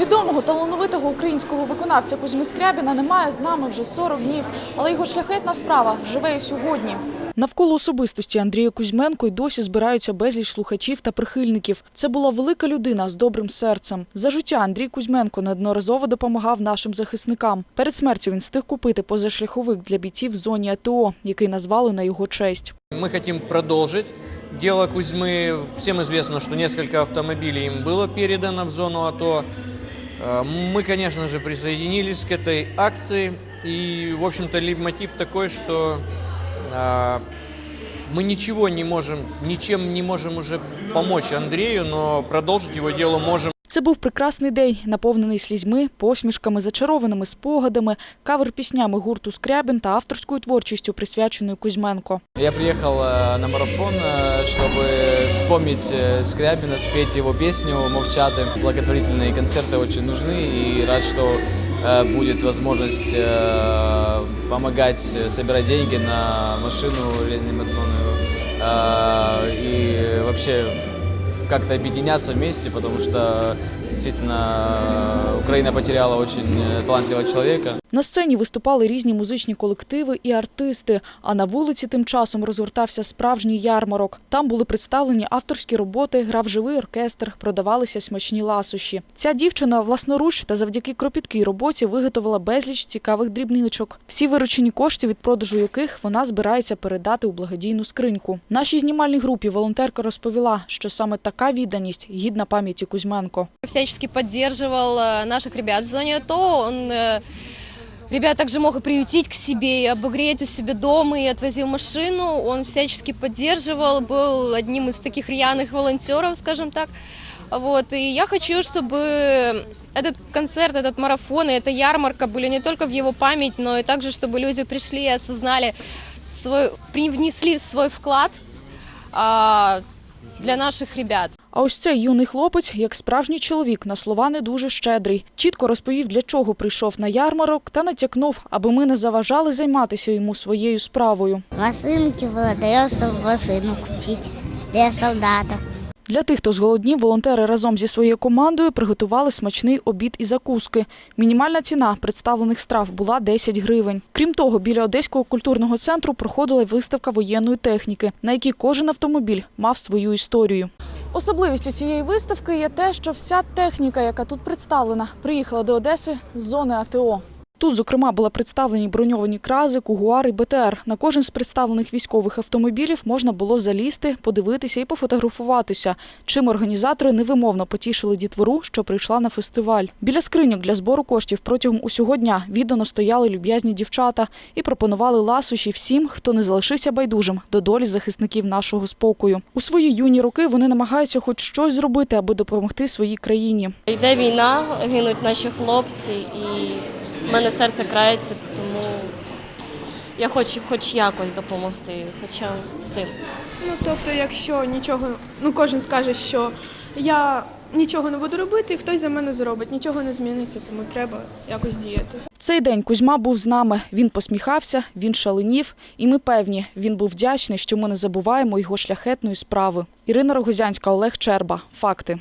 Відомого талановитого українського виконавця Кузьми Скрябіна немає з нами вже 40 днів, але його шляхетна справа живе і сьогодні. Навколо особистості Андрія Кузьменко й досі збираються безліч слухачів та прихильників. Це була велика людина з добрим серцем. За життя Андрій Кузьменко неодноразово допомагав нашим захисникам. Перед смертю він встиг купити позашляховик для бійців в зоні АТО, який назвали на його честь. Мы хотим продолжить. Дело Кузьмы, всем известно, что несколько автомобилей им было передано в зону АТО. Э, Мы, конечно же, присоединились к этой акции. И, в общем-то, мотив такой, что э, мы ничего не можем, ничем не можем уже помочь Андрею, но продолжить его дело можем. Це був прекрасний день, наповнений слізьми, посмішками, зачарованими спогадами, кавер-піснями гурту Скрябін та авторською творчістю, присвяченою Кузьменко. Я приехал э, на марафон, э, чтобы вспомнить э, Скрябина, спеть его песню «Мовчаты». Благотворительные концерты очень нужны, и рад, что э, будет возможность э, помогать э, собирать деньги на машину реанимационную э, и вообще как-то объединяться вместе, потому что действительно э, Украина потеряла очень э, талантливого человека. На сцені виступали різні музичні колективи і артисти. А на вулиці тим часом розгортався справжній ярмарок. Там були представлені авторські роботи, грав живий оркестр, продавалися смачні ласощі. Ця дівчина власноруч та завдяки кропіткій роботі виготовила безліч цікавих дрібничок. Всі виручені кошти від продажу яких вона збирається передати у благодійну скриньку. Нашій знімальній групі волонтерка розповіла, що саме така відданість гідна пам'яті Кузьменко. всячески поддерживал э, наших ребят в зоне АТО. Он э, ребят также мог и приютить к себе, и обогреть у себя дома, и отвозил машину. Он всячески поддерживал, был одним из таких рьяных волонтеров, скажем так. Вот. И я хочу, чтобы этот концерт, этот марафон и эта ярмарка были не только в его память, но и также, чтобы люди пришли и осознали, свой, привнесли свой вклад а, для наших ребят. А ось цей юний хлопець, як справжній чоловік, на слова не дуже щедрий. Чітко розповів, для чого прийшов на ярмарок, та натякнув, аби ми не заважали займатися йому своєю справою. Васинки выдаю, чтобы васину купити для солдата. Для тих, хто зголоднів, волонтери разом зі своєю командою приготували смачний обід і закуски. Мінімальна ціна представлених страв була 10 гривень. Крім того, біля Одеського культурного центру проходила виставка воєнної техніки, на якій кожен автомобіль мав свою історію. Особливістю цієї виставки є те, що вся техніка, яка тут представлена, приїхала до Одеси з зони АТО. Тут, зокрема, були представлені броньовані крази, кугуар і БТР. На кожен з представлених військових автомобілів можна було залізти, подивитися і пофотографуватися, чим організатори невимовно потішили дітвору, що прийшла на фестиваль. Біля скриньок для збору коштів протягом усього дня віддано стояли люб'язні дівчата і пропонували ласощі всім, хто не залишився байдужим до долі захисників нашого спокою. У свої юні роки вони намагаються хоч щось зробити, аби допомогти своїй країні. Йде війна, гинуть наші хлопці, і в мене серце крається, тому я хочу хоч якось допомогти, хоча цим. Ну тобто, якщо нічого, ну кожен скаже, що я нічого не буду робити, хтось за мене зробить, нічого не зміниться, тому треба якось діяти. В цей день Кузьма був з нами. Він посміхався, він шаленів, і ми певні, він був вдячний, що ми не забуваємо його шляхетної справи. Ірина Рогозянська, Олег Черба. Факти.